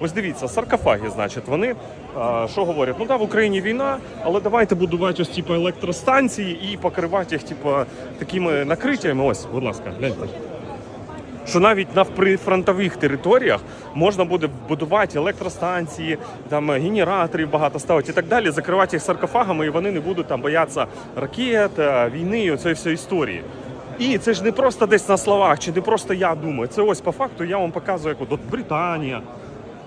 Ось дивіться, саркофаги, значить, вони а, що говорять? Ну да, в Україні війна, але давайте будувати ось типу електростанції і покривати їх, типу, такими накриттями. Ось, будь ласка, гляньте. Що навіть на прифронтових територіях можна буде будувати електростанції, там е, генераторів багато ставити і так далі, закривати їх саркофагами, і вони не будуть там боятися ракет, е, війни, і цієї всієї історії. І це ж не просто десь на словах, чи не просто я думаю. Це ось по факту я вам показую, як от Британія.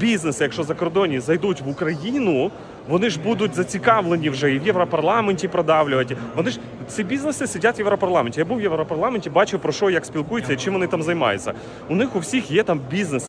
бізнеси, якщо закордонні зайдуть в Україну, вони ж будуть зацікавлені вже і в Європарламенті продавлювати. Вони ж ці бізнеси сидять в Європарламенті. Я був в Європарламенті, бачив про що як спілкуються і чим вони там займаються. У них у всіх є там бізнес.